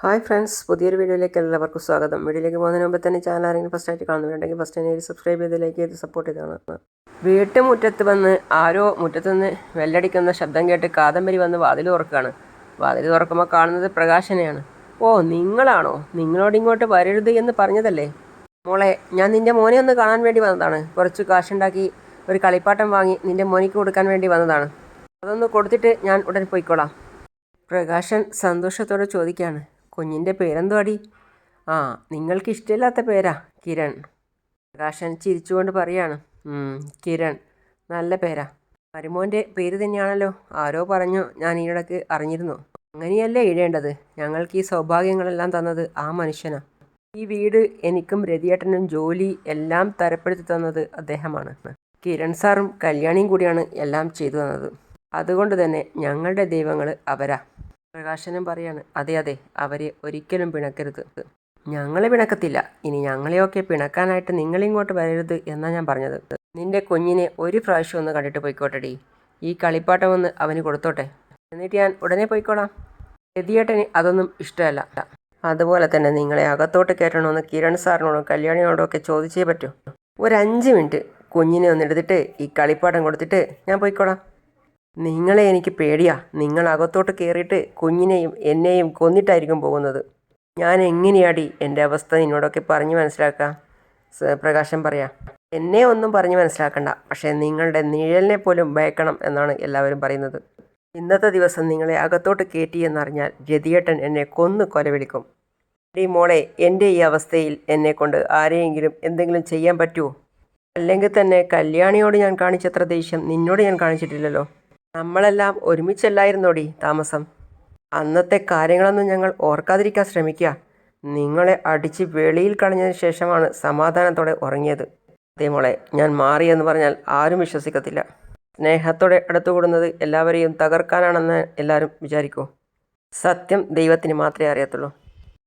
Hi friends പുതിയൊരു വീഡിയോയിലേക്ക് എല്ലാവർക്കും സ്വാഗതം. വീഡിയോയിലേക്ക് പോകുന്നതിന് മുമ്പ് തന്നെ ചാനൽ ആരെങ്കിലും ഫസ്റ്റ് ആയിട്ട് കാണുന്നുണ്ടെങ്കിൽ ഫസ്റ്റ് തന്നെ സബ്സ്ക്രൈബ് ചെയ്ത് ലൈക്ക് ചെയ്ത് സപ്പോർട്ട് ചെയ്താണ് വീട്ടുമുറ്റത്ത് വന്ന് ആരോ മുറ്റത്ത് നിന്ന് വെല്ലടിക്കുന്ന ശബ്ദം കേട്ട് കാദംബരി വന്ന് വാതിൽ തുറക്കുകയാണ്. വാതിൽ തുറക്കുമ്പോൾ കാണുന്നത് പ്രകാശനെയാണ്. ഓ നിങ്ങളാണോ? നിങ്ങളോട് ഇങ്ങോട്ട് വരരുത് എന്ന് പറഞ്ഞതല്ലേ? മോളെ ഞാൻ നിന്റെ മോനെ ഒന്ന് കാണാൻ വേണ്ടി വന്നതാണ്. കുറച്ച് കാശുണ്ടാക്കി ഒരു കളിപ്പാട്ടം വാങ്ങി നിന്റെ മോനിക്ക് കൊടുക്കാൻ വേണ്ടി വന്നതാണ്. അതൊന്ന് കൊടുത്തിട്ട് ഞാൻ ഉടൻ പോയിക്കോളാം. പ്രകാശൻ സന്തോഷത്തോടെ ചോദിക്കുകയാണ്. കുഞ്ഞിന്റെ പേരെന്തുവാടി? ആ നിങ്ങൾക്ക് ഇഷ്ടമില്ലാത്ത പേരാ കിരൺ. പ്രകാശൻ ചിരിച്ചുകൊണ്ട് പറയാണ്. കിരൺ. നല്ല പേരാ. മരുമോന്റെ പേര് തന്നെയാണല്ലോ. ആരോ പറഞ്ഞു ഞാൻ ഈയിടക്ക് അറിഞ്ഞിരുന്നു. അങ്ങനെയല്ലേ ഇടേണ്ടത്? ഞങ്ങൾക്ക് ഈ സൗഭാഗ്യങ്ങളെല്ലാം തന്നത് ആ മനുഷ്യനാ. ഈ വീട് എനിക്കും രതിയേട്ടനും ജോലി എല്ലാം തരപ്പെടുത്തി തന്നത് അദ്ദേഹമാണ്. കിരൺ സാറും കല്യാണിയും കൂടിയാണ് എല്ലാം ചെയ്തു തന്നത്. അതുകൊണ്ട് തന്നെ ഞങ്ങളുടെ ദൈവങ്ങൾ അവരാ. പ്രകാശനം പറയാണ് അതെ അതെ അവരെ ഒരിക്കലും പിണക്കരുത്. ഞങ്ങളെ പിണക്കത്തില്ല. ഇനി ഞങ്ങളെയൊക്കെ പിണക്കാനായിട്ട് നിങ്ങളിങ്ങോട്ട് വരരുത് എന്നാണ് ഞാൻ പറഞ്ഞത്. നിന്റെ കുഞ്ഞിനെ ഒരു പ്രാവശ്യം ഒന്ന് കണ്ടിട്ട് പോയിക്കോട്ടെടി. ഈ കളിപ്പാട്ടം ഒന്ന് അവന് കൊടുത്തോട്ടെ. എന്നിട്ട് ഞാൻ ഉടനെ പോയിക്കോളാം. രതിയേട്ടന് അതൊന്നും ഇഷ്ടമല്ല. അതുപോലെ തന്നെ നിങ്ങളെ അകത്തോട്ട് കയറ്റണമെന്ന് കിരൺ സാറിനോടും കല്യാണിയോടും ഒക്കെ ചോദിച്ചേ പറ്റൂ. ഒരു അഞ്ച് മിനിറ്റ് കുഞ്ഞിനെ ഒന്ന് എടുത്തിട്ട് ഈ കളിപ്പാട്ടം കൊടുത്തിട്ട് ഞാൻ പോയിക്കോളാം. നിങ്ങളെ എനിക്ക് പേടിയാ. നിങ്ങൾ അകത്തോട്ട് കയറിയിട്ട് കുഞ്ഞിനെയും എന്നെയും കൊന്നിട്ടായിരിക്കും പോകുന്നത്. ഞാൻ എങ്ങനെയാടി എന്റെ അവസ്ഥ നിന്നോടൊക്കെ പറഞ്ഞ് മനസ്സിലാക്കാം? പ്രകാശം പറയാം. എന്നെ ഒന്നും പറഞ്ഞ് മനസ്സിലാക്കണ്ട. പക്ഷേ നിങ്ങളുടെ നിഴലിനെ പോലും ഭയക്കണം എന്നാണ് എല്ലാവരും പറയുന്നത്. ഇന്നത്തെ ദിവസം നിങ്ങളെ അകത്തോട്ട് കയറ്റി എന്നറിഞ്ഞാൽ രതിയേട്ടൻ എന്നെ കൊന്നു കൊലവിളിക്കും. ഡി മോളെ എന്റെ ഈ അവസ്ഥയിൽ എന്നെ കൊണ്ട് ആരെയെങ്കിലും എന്തെങ്കിലും ചെയ്യാൻ പറ്റുമോ അല്ലെങ്കിൽ തന്നെ കല്യാണിയോട് ഞാൻ കാണിച്ചത്ര ദേഷ്യം നിന്നോട് ഞാൻ കാണിച്ചിട്ടില്ലല്ലോ? നമ്മളെല്ലാം ഒരുമിച്ചല്ലായിരുന്നോടി താമസം. അന്നത്തെ കാര്യങ്ങളൊന്നും ഞങ്ങൾ ഓർക്കാതിരിക്കാൻ ശ്രമിക്കുക. നിങ്ങളെ അടിച്ച് വെളിയിൽ കളഞ്ഞതിന് ശേഷമാണ് സമാധാനത്തോടെ ഉറങ്ങിയത്. അതേ മോളെ ഞാൻ മാറിയെന്ന് പറഞ്ഞാൽ ആരും വിശ്വസിക്കത്തില്ല. സ്നേഹത്തോടെ അടുത്തുകൂടുന്നത് എല്ലാവരെയും തകർക്കാനാണെന്ന് എല്ലാവരും വിചാരിക്കൂ. സത്യം ദൈവത്തിന് മാത്രമേ അറിയത്തുള്ളൂ.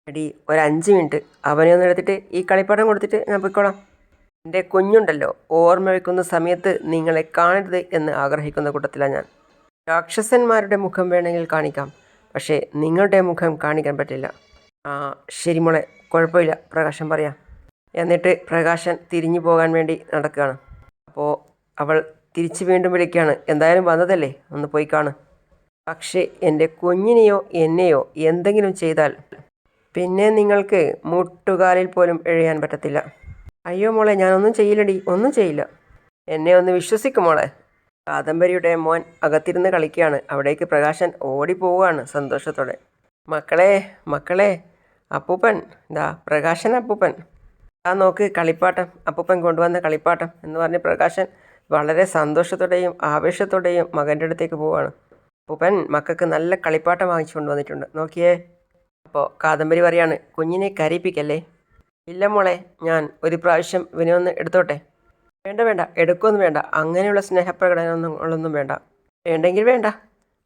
എടി ഒരു അഞ്ച് മിനിറ്റ്. അവനെ ഒന്ന് എടുത്തിട്ട് ഈ കളിപ്പാട്ടം കൊടുത്തിട്ട് ഞാൻ പോയിക്കോളാം. എന്റെ കുഞ്ഞുണ്ടല്ലോ ഓർമ്മ വയ്ക്കുന്ന സമയത്ത് നിങ്ങളെ കാണരുത് എന്ന് ആഗ്രഹിക്കുന്ന കൂട്ടത്തിലാണ് ഞാൻ. രാക്ഷസന്മാരുടെ മുഖം വേണമെങ്കിൽ കാണിക്കാം പക്ഷേ നിങ്ങളുടെ മുഖം കാണിക്കാൻ പറ്റില്ല. ആ ശരി മോളെ കുഴപ്പമില്ല പ്രകാശൻ പറയാം. എന്നിട്ട് പ്രകാശൻ തിരിഞ്ഞു പോകാൻ വേണ്ടി നടക്കുകയാണ്. അപ്പോൾ അവൾ തിരിച്ച് വീണ്ടും വിളിക്കുകയാണ് എന്തായാലും വന്നതല്ലേ ഒന്ന് പോയി കാണ്. പക്ഷേ എന്റെ കുഞ്ഞിനെയോ എന്നെയോ എന്തെങ്കിലും ചെയ്താൽ പിന്നെ നിങ്ങൾക്ക് മുട്ടുകാലിൽ പോലും എഴയാൻ പറ്റത്തില്ല. അയ്യോ മോളെ ഞാനൊന്നും ചെയ്യില്ലടി. ഒന്നും ചെയ്യില്ല. എന്നെ ഒന്ന് വിശ്വസിക്കും മോളെ. കാദംബരിയുടെ മോൻ അകത്തിരുന്ന് കളിക്കുകയാണ്. അവിടേക്ക് പ്രകാശൻ ഓടിപ്പോവുകയാണ് സന്തോഷത്തോടെ. മക്കളെ മക്കളെ അപ്പൂപ്പൻ. ദാ പ്രകാശൻ അപ്പൂപ്പൻ. ആ നോക്ക് കളിപ്പാട്ടം. അപ്പൂപ്പൻ കൊണ്ടുവന്ന കളിപ്പാട്ടം എന്ന് പറഞ്ഞ് പ്രകാശൻ വളരെ സന്തോഷത്തോടെയും ആവേശത്തോടെയും മകന്റെ അടുത്തേക്ക് പോവുകയാണ്. അപ്പൂപ്പൻ മക്കൾക്ക് നല്ല കളിപ്പാട്ടം വാങ്ങിച്ചു കൊണ്ടുവന്നിട്ടുണ്ട്. നോക്കിയേ. അപ്പോൾ കാദംബരി പറയാണ് കുഞ്ഞിനെ കരയിപ്പിക്കല്ലേ? ഇല്ല മോളെ ഞാൻ ഒരു പ്രാവശ്യം ഇവനെ ഒന്ന് എടുത്തോട്ടെ. വേണ്ട വേണ്ട എടുക്കൊന്നും വേണ്ട. അങ്ങനെയുള്ള സ്നേഹപ്രകടനങ്ങളൊന്നും വേണ്ട. വേണ്ടെങ്കിൽ വേണ്ട.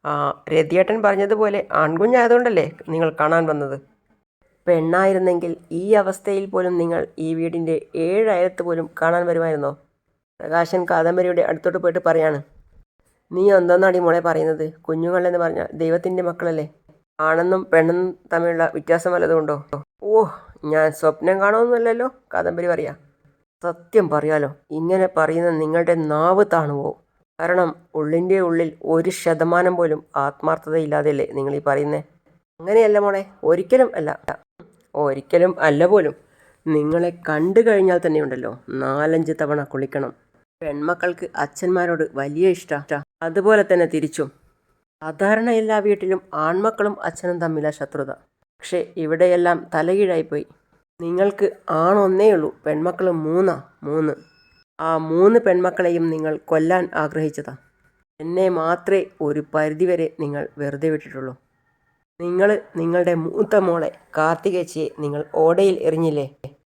ആ രതിയേട്ടൻ പറഞ്ഞതുപോലെ ആൺകുഞ്ഞായതുകൊണ്ടല്ലേ നിങ്ങൾ കാണാൻ വന്നത്? പെണ്ണായിരുന്നെങ്കിൽ ഈ അവസ്ഥയിൽ പോലും നിങ്ങൾ ഈ വീടിന്റെ ഏഴയത്ത് പോലും കാണാൻ വരുമായിരുന്നോ? പ്രകാശൻ കാദംബരിയുടെ അടുത്തോട്ട് പോയിട്ട് പറയാണ്. നീ എന്തെന്നാടി മോളെ പറയുന്നത്? കുഞ്ഞുങ്ങളെന്ന് പറഞ്ഞാൽ ദൈവത്തിന്റെ മക്കളല്ലേ? ആണെന്നും പെണ്ണെന്നും തമ്മിലുള്ള വ്യത്യാസം വല്ലതുമുണ്ടോ ഓ ഞാൻ സ്വപ്നം കാണുമെന്നല്ലല്ലോ? കാദംബരി പറയാ. സത്യം പറയാലോ ഇങ്ങനെ പറയുന്ന നിങ്ങളുടെ നാവ് താണുവോ? കാരണം ഉള്ളിന്റെ ഉള്ളിൽ ഒരു ശതമാനം പോലും ആത്മാർത്ഥതയില്ലാതെയല്ലേ നിങ്ങൾ ഈ പറയുന്നേ? അങ്ങനെയല്ല മോളെ ഒരിക്കലും അല്ല. ഒരിക്കലും അല്ല പോലും. നിങ്ങളെ കണ്ടു കഴിഞ്ഞാൽ തന്നെ ഉണ്ടല്ലോ നാലഞ്ച് തവണ കുളിക്കണം. പെൺമക്കൾക്ക് അച്ഛന്മാരോട് വലിയ ഇഷ്ട. അതുപോലെ തന്നെ തിരിച്ചും. സാധാരണ എല്ലാ വീട്ടിലും ആൺമക്കളും അച്ഛനും തമ്മിലാ ശത്രുത. പക്ഷേ ഇവിടെയെല്ലാം തലകീഴായിപ്പോയി. നിങ്ങൾക്ക് ആണൊന്നേ ഉള്ളൂ പെൺമക്കൾ മൂന്നാ മൂന്ന്. ആ മൂന്ന് പെൺമക്കളെയും നിങ്ങൾ കൊല്ലാൻ ആഗ്രഹിച്ചതാ. എന്നെ മാത്രമേ ഒരു പരിധിവരെ നിങ്ങൾ വെറുതെ വിട്ടിട്ടുള്ളൂ. നിങ്ങൾ നിങ്ങളുടെ മൂത്ത മോളെ കാർത്തികേച്ചിയെ നിങ്ങൾ ഓടയിൽ എറിഞ്ഞില്ലേ?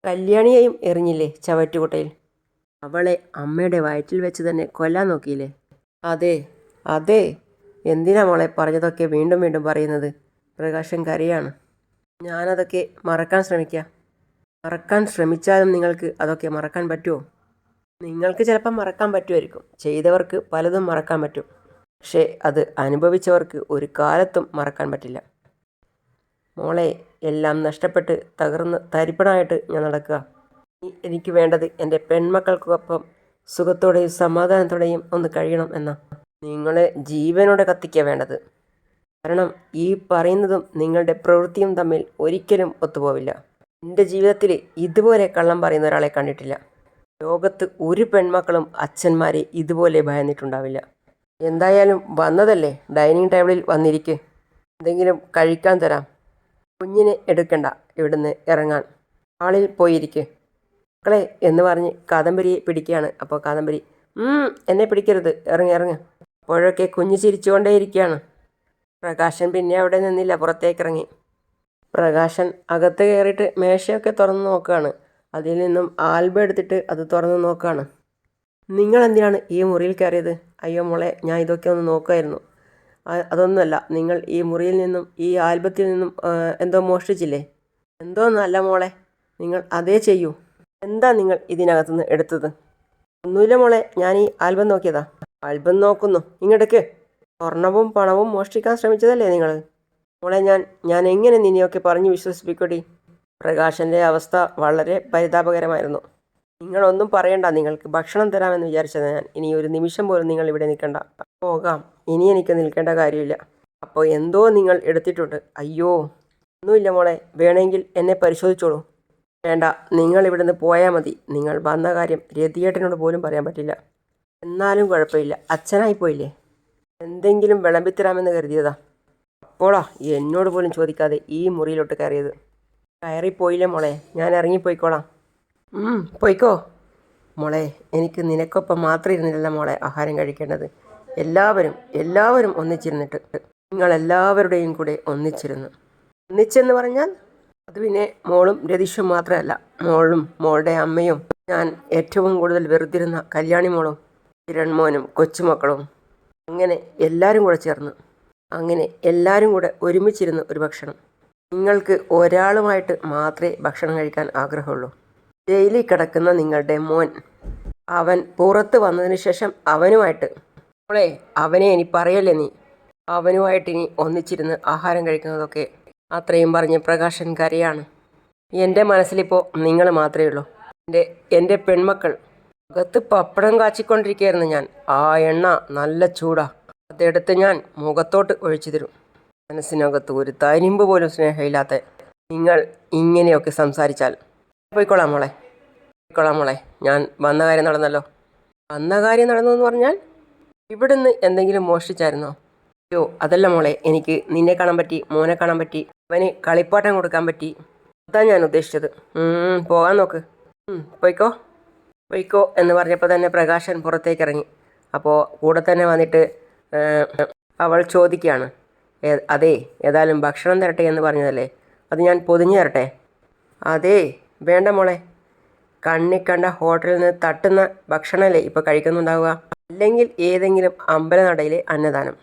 കല്യാണിയെയും എറിഞ്ഞില്ലേ ചവറ്റുകുട്ടയിൽ? അവളെ അമ്മയുടെ വയറ്റിൽ വെച്ച് തന്നെ കൊല്ലാൻ നോക്കിയില്ലേ? അതെ അതെ. എന്തിനാ മോളെ പറഞ്ഞതൊക്കെ വീണ്ടും വീണ്ടും പറയുന്നത്? പ്രകാശം കരയാണ്. ഞാനതൊക്കെ മറക്കാൻ ശ്രമിക്കാം. മറക്കാൻ ശ്രമിച്ചാലും നിങ്ങൾക്ക് അതൊക്കെ മറക്കാൻ പറ്റുമോ? നിങ്ങൾക്ക് ചിലപ്പം മറക്കാൻ പറ്റുമായിരിക്കും. ചെയ്തവർക്ക് പലതും മറക്കാൻ പറ്റും. പക്ഷേ അത് അനുഭവിച്ചവർക്ക് ഒരു കാലത്തും മറക്കാൻ പറ്റില്ല. മോളെ എല്ലാം നഷ്ടപ്പെട്ട് തകർന്ന് തരിപ്പണമായിട്ട് ഞാൻ നടക്കുക. എനിക്ക് വേണ്ടത് എന്റെ പെൺമക്കൾക്കൊപ്പം സുഖത്തോടെയും സമാധാനത്തോടെയും ഒന്ന് കഴിയണം എന്നാ. നിങ്ങളെ ജീവനോടെ കത്തിക്കുക വേണ്ടത്. കാരണം ഈ പറയുന്നതും നിങ്ങളുടെ പ്രവൃത്തിയും തമ്മിൽ ഒരിക്കലും ഒത്തുപോവില്ല. എന്റെ ജീവിതത്തിൽ ഇതുപോലെ കള്ളം പറയുന്ന ഒരാളെ കണ്ടിട്ടില്ല. ലോകത്ത് ഒരു പെൺമക്കളും അച്ഛന്മാരെ ഇതുപോലെ ഭയന്നിട്ടുണ്ടാവില്ല. എന്തായാലും വന്നതല്ലേ? ഡൈനിങ് ടേബിളിൽ വന്നിരിക്ക്. എന്തെങ്കിലും കഴിക്കാൻ തരാം. കുഞ്ഞിനെ എടുക്കണ്ട. ഇവിടുന്ന് ഇറങ്ങാൻ. ആളിൽ പോയിരിക്ക്. മക്കളെ എന്ന് പറഞ്ഞ് കാദംബരിയെ പിടിക്കുകയാണ്. അപ്പോൾ കാദംബരി "ഉം, എന്നെ പിടിക്കരുത്. ഇറങ്ങി ഇറങ്ങ്. അപ്പോഴൊക്കെ കുഞ്ഞ് ചിരിച്ചുകൊണ്ടേയിരിക്കുകയാണ്. പ്രകാശൻ പിന്നെ അവിടെ നിന്നില്ല പുറത്തേക്കിറങ്ങി. പ്രകാശൻ അകത്ത് കയറിയിട്ട് മേശയൊക്കെ തുറന്ന് നോക്കുകയാണ്. അതിൽ നിന്നും ആൽബം എടുത്തിട്ട് അത് തുറന്ന് നോക്കുകയാണ്. നിങ്ങൾ എന്തിനാണ് ഈ മുറിയിൽ കയറിയത്? അയ്യോ മോളെ ഞാൻ ഇതൊക്കെ ഒന്ന് നോക്കുമായിരുന്നു അതൊന്നുമല്ല നിങ്ങൾ ഈ മുറിയിൽ നിന്നും ഈ ആൽബത്തിൽ നിന്നും എന്തോ മോഷ്ടിച്ചില്ലേ? എന്തോ നല്ല മോളെ നിങ്ങൾ അതേ ചെയ്യൂ. എന്താ നിങ്ങൾ ഇതിനകത്തുനിന്ന് എടുത്തത്? ഒന്നുമില്ല മോളെ ഞാൻ ഈ ആൽബം നോക്കിയതാ. ആൽബം നോക്കുന്നു. ഇങ്ങടക്ക് സ്വർണവും പണവും മോഷ്ടിക്കാൻ ശ്രമിച്ചതല്ലേ നിങ്ങൾ മോളെ ഞാൻ ഞാൻ എങ്ങനെ നിന്നെയൊക്കെ പറഞ്ഞു വിശ്വസിപ്പിക്കൂടി? പ്രകാശന്റെ അവസ്ഥ വളരെ പരിതാപകരമായിരുന്നു. നിങ്ങളൊന്നും പറയണ്ട നിങ്ങൾക്ക് ഭക്ഷണം തരാമെന്ന് വിചാരിച്ചത് ഞാൻ. ഇനി ഒരു നിമിഷം പോലും നിങ്ങൾ ഇവിടെ നിൽക്കണ്ട. പോകാം. ഇനി എനിക്ക് നിൽക്കേണ്ട കാര്യമില്ല. അപ്പോൾ എന്തോ നിങ്ങൾ എടുത്തിട്ടുണ്ട്. അയ്യോ. ഒന്നുമില്ല മോളെ. വേണമെങ്കിൽ എന്നെ പരിശോധിച്ചോളൂ. വേണ്ട. നിങ്ങൾ ഇവിടുന്ന് പോയാൽ മതി. നിങ്ങൾ വന്ന കാര്യം രതിയേട്ടനോട് പോലും പറയാൻ പറ്റില്ല. എന്നാലും കുഴപ്പമില്ല. അച്ഛനായി പോയില്ലേ? എന്തെങ്കിലും വിളമ്പിത്തരാമെന്ന് കരുതിയതാ. അപ്പോളാ എന്നോട് പോലും ചോദിക്കാതെ ഈ മുറിയിലോട്ട് കയറിയത്. കയറിപ്പോയില്ലേ മോളെ? ഞാൻ ഇറങ്ങിപ്പോയിക്കോളാം. പോയിക്കോ. മോളെ എനിക്ക് നിനക്കൊപ്പം മാത്രം ഇരുന്നില്ല മോളെ ആഹാരം കഴിക്കേണ്ടത്. എല്ലാവരും എല്ലാവരും ഒന്നിച്ചിരുന്നിട്ട്. നിങ്ങൾ എല്ലാവരുടെയും കൂടെ ഒന്നിച്ചിരുന്നു. ഒന്നിച്ചെന്ന് പറഞ്ഞാൽ അത് പിന്നെ മോളും രതീഷും മാത്രമല്ല. മോളും മോളുടെ അമ്മയും. ഞാൻ ഏറ്റവും കൂടുതൽ വെറുതിരുന്ന കല്യാണി മോളും. കിരൺമോനും കൊച്ചുമക്കളും അങ്ങനെ എല്ലാവരും കൂടെ ചേർന്ന് അങ്ങനെ എല്ലാവരും കൂടെ ഒരുമിച്ചിരുന്ന് ഒരു ഭക്ഷണം. നിങ്ങൾക്ക് ഒരാളുമായിട്ട് മാത്രമേ ഭക്ഷണം കഴിക്കാൻ ആഗ്രഹമുള്ളൂ. ജയിലിൽ കിടക്കുന്ന നിങ്ങളുടെ മോൻ അവൻ പുറത്ത് വന്നതിന് ശേഷം അവനുമായിട്ട് മോളെ അവനെ ഇനി പറയല്ലേ നീ? അവനുമായിട്ട് ഇനി ഒന്നിച്ചിരുന്ന് ആഹാരം കഴിക്കുന്നതൊക്കെ അത്രയും പറഞ്ഞ് പ്രകാശൻ കരയാണ്. എന്റെ മനസ്സിലിപ്പോൾ നിങ്ങൾ മാത്രമേ ഉള്ളൂ. എന്റെ എന്റെ പെൺമക്കൾ അകത്ത് പപ്പടം കാച്ചിക്കൊണ്ടിരിക്കുകയായിരുന്നു ഞാൻ. ആ എണ്ണ നല്ല ചൂടാ. അതെടുത്ത് ഞാൻ മുഖത്തോട്ട് ഒഴിച്ചു തരും. മനസ്സിനകത്ത് ഒരു തരിമ്പ് പോലും സ്നേഹമില്ലാത്ത നിങ്ങൾ ഇങ്ങനെയൊക്കെ സംസാരിച്ചാൽ. പോയിക്കോളാം മോളെ. പോയിക്കോളാം മോളെ. ഞാൻ വന്ന കാര്യം നടന്നല്ലോ. വന്ന കാര്യം നടന്നു എന്ന് പറഞ്ഞാൽ ഇവിടുന്ന് എന്തെങ്കിലും മോഷ്ടിച്ചായിരുന്നോ? അയ്യോ അതല്ല മോളെ. എനിക്ക് നിന്നെ കാണാൻ പറ്റി മോനെ കാണാൻ പറ്റി അവന് കളിപ്പാട്ടം കൊടുക്കാൻ പറ്റി. അതാ ഞാൻ ഉദ്ദേശിച്ചത്. പോകാൻ നോക്ക്. പോയിക്കോ. പോയിക്കോ എന്ന് പറഞ്ഞപ്പോൾ തന്നെ പ്രകാശൻ പുറത്തേക്ക് ഇറങ്ങി അപ്പോൾ കൂടെ തന്നെ വന്നിട്ട് അവൾ ചോദിക്കുകയാണ് അതെ ഏതായാലും ഭക്ഷണം തരട്ടെ എന്ന് പറഞ്ഞതല്ലേ? അത് ഞാൻ പൊതിഞ്ഞു തരട്ടെ? അതെ വേണ്ട മോളെ. കണ്ണി കണ്ട ഹോട്ടലിൽ നിന്ന് തട്ടുന്ന ഭക്ഷണമല്ലേ ഇപ്പോൾ കഴിക്കുന്നുണ്ടാവുക? അല്ലെങ്കിൽ ഏതെങ്കിലും അമ്പലനടയിലെ അന്നദാനം.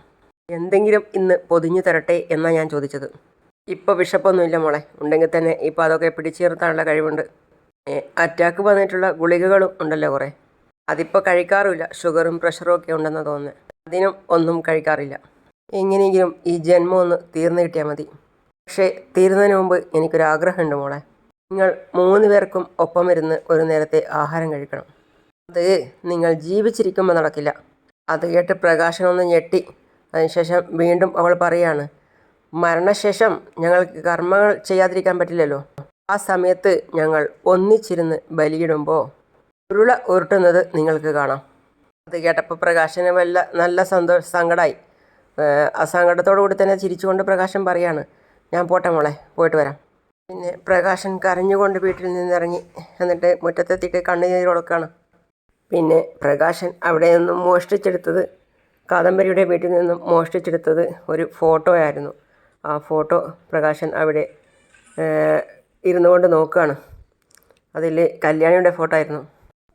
എന്തെങ്കിലും ഇന്ന് പൊതിഞ്ഞു തരട്ടെ എന്നാണ് ഞാൻ ചോദിച്ചത്. ഇപ്പോൾ വിശപ്പൊന്നുമില്ല മോളെ. ഉണ്ടെങ്കിൽ തന്നെ ഇപ്പോൾ അതൊക്കെ പിടിച്ചു നിർത്താനുള്ള കഴിവുണ്ട്. അറ്റാക്ക് വന്നിട്ടുള്ള ഗുളികകളും ഉണ്ടല്ലോ കുറേ. അതിപ്പോൾ കഴിക്കാറുമില്ല. ഷുഗറും പ്രഷറും ഒക്കെ ഉണ്ടെന്ന് തോന്നുന്നത് അതിനും ഒന്നും കഴിക്കാറില്ല. എങ്ങനെയെങ്കിലും ഈ ജന്മം ഒന്ന് തീർന്നു കിട്ടിയാൽ മതി. പക്ഷേ തീരുന്നതിന് മുമ്പ് എനിക്കൊരാഗ്രഹമുണ്ട് മോളെ. നിങ്ങൾ മൂന്ന് പേർക്കും ഒപ്പം ഇരുന്ന് ഒരു നേരത്തെ ആഹാരം കഴിക്കണം. അത് നിങ്ങൾ ജീവിച്ചിരിക്കുമ്പോൾ നടക്കില്ല. അത് കേട്ട് പ്രകാശനൊന്ന് ഞെട്ടി. അതിനുശേഷം വീണ്ടും അവൾ പറയാണ് മരണശേഷം ഞങ്ങൾക്ക് കർമ്മങ്ങൾ ചെയ്യാതിരിക്കാൻ പറ്റില്ലല്ലോ. ആ സമയത്ത് ഞങ്ങൾ ഒന്നിച്ചിരുന്ന് ബലിയിടുമ്പോൾ ഉരുള ഉരുട്ടുന്നത് നിങ്ങൾക്ക് കാണാം. അത് കേട്ടപ്പോൾ പ്രകാശന് വല്ല നല്ല സന്തോഷ സങ്കടമായി ആ സങ്കടത്തോടു കൂടി തന്നെ ചിരിച്ചുകൊണ്ട് പ്രകാശൻ പറയാണ് ഞാൻ പോട്ടെ മോളെ പോയിട്ട് വരാം. പിന്നെ പ്രകാശൻ കരഞ്ഞുകൊണ്ട് വീട്ടിൽ നിന്നിറങ്ങി എന്നിട്ട് മുറ്റത്തെത്തിയിട്ട് കൊടുക്കുകയാണ് പിന്നെ പ്രകാശൻ അവിടെ നിന്നും മോഷ്ടിച്ചെടുത്തത് കാദംബരിയുടെ വീട്ടിൽ നിന്നും മോഷ്ടിച്ചെടുത്തത് ഒരു ഫോട്ടോ ആയിരുന്നു. ആ ഫോട്ടോ പ്രകാശൻ അവിടെ ഇരുന്നു കൊണ്ട് നോക്കുകയാണ് അതിൽ കല്യാണിയുടെ ഫോട്ടോ ആയിരുന്നു.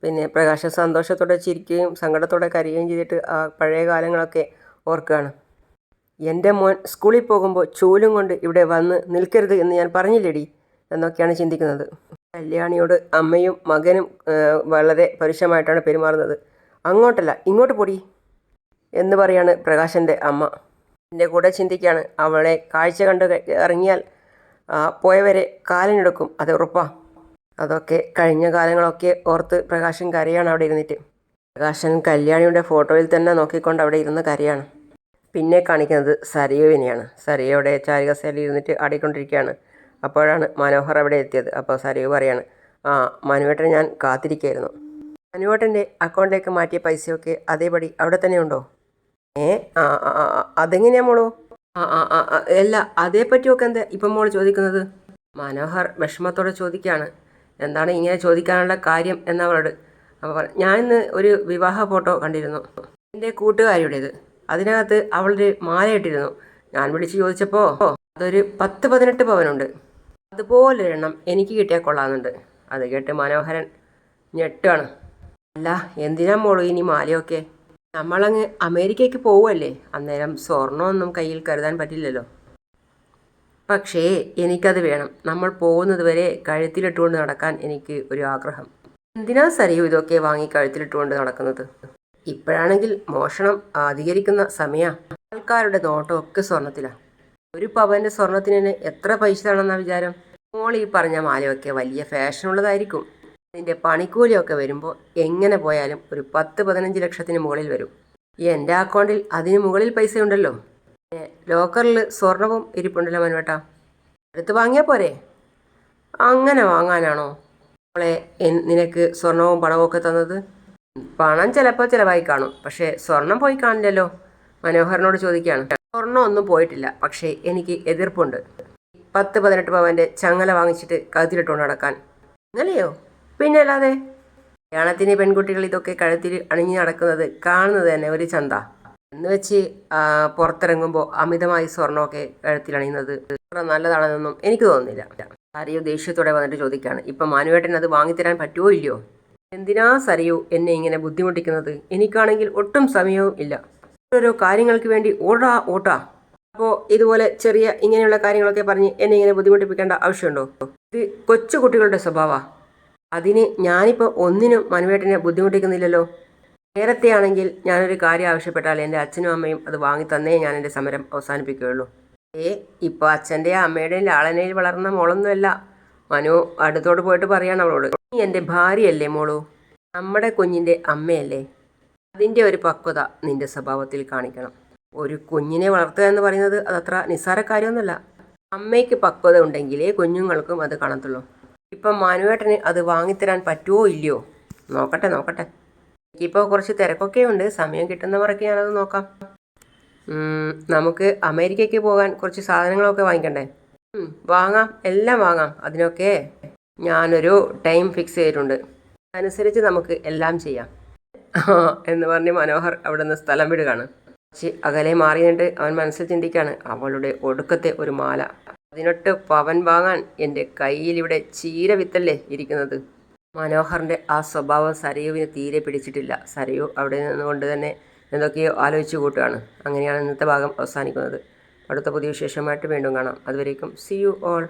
പിന്നെ പ്രകാശ സന്തോഷത്തോടെ ചിരിക്കുകയും സങ്കടത്തോടെ കരയുകയും ചെയ്തിട്ട് ആ പഴയ കാലങ്ങളൊക്കെ ഓർക്കുകയാണ്. എന്റെ മോൻ സ്കൂളിൽ പോകുമ്പോൾ ചൂലും കൊണ്ട് ഇവിടെ വന്ന് നിൽക്കരുത് എന്ന് ഞാൻ പറഞ്ഞില്ലേടി എന്നൊക്കെയാണ് ചിന്തിക്കുന്നത്. കല്യാണിയോട് അമ്മയും മകനും വളരെ പരുഷമായിട്ടാണ് പെരുമാറുന്നത്. അങ്ങോട്ടല്ല ഇങ്ങോട്ട് പൊടി എന്ന് പറയാണ് പ്രകാശന്റെ അമ്മ. എന്റെ കൂടെ ചിന്തിക്കുകയാണ് അവളെ കാഴ്ച കണ്ട് ഇറങ്ങിയാൽ പോയവരെ കാലിനെടുക്കും. അത് ഉറപ്പാ. അതൊക്കെ കഴിഞ്ഞ കാലങ്ങളൊക്കെ ഓർത്ത് പ്രകാശൻ കരയാണ് അവിടെ ഇരുന്നിട്ട്. പ്രകാശൻ കല്യാണിയുടെ ഫോട്ടോയിൽ തന്നെ നോക്കിക്കൊണ്ട് അവിടെ ഇരുന്ന് കരയാണ്. പിന്നെ കാണിക്കുന്നത് സരയുവിനെയാണ്. സരയുടെ ചാരികസേലയിൽ ഇരുന്നിട്ട് ആടിക്കൊണ്ടിരിക്കുകയാണ്. അപ്പോഴാണ് മനോഹർ അവിടെ എത്തിയത്. അപ്പോൾ സരയു പറയാണ് ആ മനുവേട്ടനെ ഞാൻ കാത്തിരിക്കുകയായിരുന്നു മനുവേട്ടന്റെ അക്കൗണ്ടിലേക്ക് മാറ്റിയ പൈസയൊക്കെ അതേപടി അവിടെ തന്നെ ഉണ്ടോ? ഏ അതെങ്ങനെയാ മോളോ? അല്ല അതേപ്പറ്റിയൊക്കെ എന്താ? ഇപ്പം മോൾ ചോദിക്കുന്നത്? മനോഹർ വിഷമത്തോടെ ചോദിക്കുകയാണ്. എന്താണ് ഇങ്ങനെ ചോദിക്കാനുള്ള കാര്യം എന്നവളോട് അപ്പോൾ ഞാൻ ഞാനിന്ന് ഒരു വിവാഹ ഫോട്ടോ കണ്ടിരുന്നു. എന്റെ കൂട്ടുകാരിയുടേത്. അതിനകത്ത് അവളൊരു മാല ഇട്ടിരുന്നു ഞാൻ വിളിച്ച് ചോദിച്ചപ്പോൾ അതൊരു പത്ത് പതിനെട്ട് പവനുണ്ട്. അതുപോലൊരെണ്ണം എനിക്ക് കിട്ടിയാൽ കൊള്ളാമെന്നുണ്ട്. അത് കേട്ട് മനോഹരൻ ഞെട്ടാണ് അല്ല എന്തിനാ മോളൂ ഇനി മാലയൊക്കെ? നമ്മളങ്ങ് അമേരിക്കയ്ക്ക് പോവുമല്ലേ അന്നേരം സ്വർണമൊന്നും കയ്യിൽ കരുതാൻ പറ്റില്ലല്ലോ. പക്ഷേ എനിക്കത് വേണം. നമ്മൾ പോകുന്നത് വരെ കഴുത്തിലിട്ടുകൊണ്ട് നടക്കാൻ എനിക്ക് ഒരു ആഗ്രഹം. എന്തിനാ സരിയു ഇതൊക്കെ വാങ്ങി കഴുത്തിലിട്ടുകൊണ്ട് നടക്കുന്നത്? ഇപ്പോഴാണെങ്കിൽ മോഷണം അധികരിക്കുന്ന സമയ. ആൾക്കാരുടെ നോട്ടമൊക്കെ സ്വർണത്തിലാണ് ഒരു പവന്റെ സ്വർണത്തിന് എത്ര പൈസ ആണെന്നാ വിചാരം? മോൾ ഈ പറഞ്ഞ മാലയൊക്കെ വലിയ ഫാഷനുള്ളതായിരിക്കും. അതിന്റെ പണിക്കൂലിയൊക്കെ വരുമ്പോൾ എങ്ങനെ പോയാലും ഒരു പത്ത് പതിനഞ്ച് ലക്ഷത്തിന് മുകളിൽ വരും. എന്റെ അക്കൗണ്ടിൽ അതിന് മുകളിൽ പൈസ ഉണ്ടല്ലോ ലോക്കറിൽ സ്വർണവും ഇരിപ്പുണ്ടല്ലോ മനുവേട്ടാ. എടുത്ത് വാങ്ങിയാൽ പോരെ? അങ്ങനെ വാങ്ങാനാണോ? മോളെ നിനക്ക് സ്വർണവും പണവും ഒക്കെ തന്നത്? പണം ചിലപ്പോൾ ചിലവായി കാണും. പക്ഷേ സ്വർണം പോയി കാണില്ലല്ലോ. മനോഹരനോട് ചോദിക്കുകയാണ് സ്വർണം ഒന്നും പോയിട്ടില്ല. പക്ഷേ എനിക്ക് എതിർപ്പുണ്ട്. പത്ത് പതിനെട്ട് പവന്റെ ചങ്ങല വാങ്ങിച്ചിട്ട് കഴുത്തിലിട്ടുകൊണ്ട് നടക്കാൻ. അങ്ങനെയോ പിന്നെ അല്ലാതെ കല്യാണത്തിന് പെൺകുട്ടികൾ ഇതൊക്കെ കഴുത്തിൽ അണിഞ്ഞു നടക്കുന്നത് കാണുന്നത് തന്നെ ഒരു ചന്ത. എന്ന് വെച്ച് പുറത്തിറങ്ങുമ്പോൾ അമിതമായി സ്വർണമൊക്കെ കഴുത്തിൽ അണിയുന്നത് നല്ലതാണെന്നൊന്നും എനിക്ക് തോന്നുന്നില്ല. സരിയു ദേഷ്യത്തോടെ വന്നിട്ട് ചോദിക്കുകയാണ് ഇപ്പം മാനുവേട്ടൻ അത് വാങ്ങിത്തരാൻ പറ്റുമോ ഇല്ലയോ? എന്തിനാ സരിയു എന്നെ ഇങ്ങനെ ബുദ്ധിമുട്ടിക്കുന്നത്? എനിക്കാണെങ്കിൽ ഒട്ടും സമയവും ഇല്ല. ഓരോരോ കാര്യങ്ങൾക്ക് വേണ്ടി ഓടാ ഓട്ടാ. അപ്പോൾ ഇതുപോലെ ചെറിയ ഇങ്ങനെയുള്ള കാര്യങ്ങളൊക്കെ പറഞ്ഞ് എന്നെ ഇങ്ങനെ ബുദ്ധിമുട്ടിപ്പിക്കേണ്ട ആവശ്യമുണ്ടോ? ഇത് കൊച്ചു കുട്ടികളുടെ സ്വഭാവമാണ് അതിന് ഞാനിപ്പോൾ ഒന്നിനും മനുവേട്ടനെ ബുദ്ധിമുട്ടിക്കുന്നില്ലല്ലോ. നേരത്തെയാണെങ്കിൽ ഞാനൊരു കാര്യം ആവശ്യപ്പെട്ടാൽ എന്റെ അച്ഛനും അമ്മയും അത് വാങ്ങി തന്നേ ഞാൻ എന്റെ സമരം അവസാനിപ്പിക്കുകയുള്ളൂ. ഏ ഇപ്പോൾ അച്ഛന്റെ അമ്മയുടെ ലാളനയിൽ വളർന്ന മോളൊന്നുമല്ല. മനു അടുത്തോട് പോയിട്ട് പറയാണ് അവളോട്. നീ എന്റെ ഭാര്യയല്ലേ മോളു? നമ്മുടെ കുഞ്ഞിന്റെ അമ്മയല്ലേ? അതിന്റെ ഒരു പക്വത നിന്റെ സ്വഭാവത്തിൽ കാണിക്കണം. ഒരു കുഞ്ഞിനെ വളർത്തുക എന്ന് പറയുന്നത് അതത്ര നിസ്സാര കാര്യമൊന്നുമല്ല. അമ്മയ്ക്ക് പക്വത ഉണ്ടെങ്കിലേ കുഞ്ഞുങ്ങൾക്കും അത് കാണത്തുള്ളൂ. ഇപ്പം മാനുവേട്ടന് അത് വാങ്ങിത്തരാൻ പറ്റുമോ ഇല്ലയോ? നോക്കട്ടെ നോക്കട്ടെ. എനിക്കിപ്പോൾ കുറച്ച് തിരക്കൊക്കെ ഉണ്ട്. സമയം കിട്ടുന്ന മുറയ്ക്ക് ഞാനത് നോക്കാം. നമുക്ക് അമേരിക്കയ്ക്ക് പോകാൻ കുറച്ച് സാധനങ്ങളൊക്കെ വാങ്ങിക്കണ്ടേ? വാങ്ങാം. എല്ലാം വാങ്ങാം. അതിനൊക്കെ ഞാനൊരു ടൈം ഫിക്സ് ചെയ്തിട്ടുണ്ട്. അതനുസരിച്ച് നമുക്ക് എല്ലാം ചെയ്യാം. എന്ന് പറഞ്ഞ് മനോഹർ അവിടെ നിന്ന് സ്ഥലം വിടുകയാണ്. അകലെ മാറി നിന്നിട്ട് അവൻ മനസ്സിൽ ചിന്തിക്കുകയാണ്. അവളുടെ ഒടുക്കത്തെ ഒരു മാല. പതിനെട്ട് പവൻ വാങ്ങാൻ എന്റെ കയ്യിലിവിടെ ചീര വിത്തല്ലേ ഇരിക്കുന്നത്? മനോഹറിന്റെ ആ സ്വഭാവം സരയുവിന് തീരെ പിടിച്ചിട്ടില്ല. സരയു അവിടെ നിന്നുകൊണ്ട് തന്നെ എന്തൊക്കെയോ ആലോചിച്ച് കൂട്ടുകയാണ്. അങ്ങനെയാണ് ഇന്നത്തെ ഭാഗം അവസാനിക്കുന്നത്. അടുത്ത പുതിയ വിശേഷമായിട്ട് വീണ്ടും കാണാം. അതുവരേക്കും സി യു ഓൾ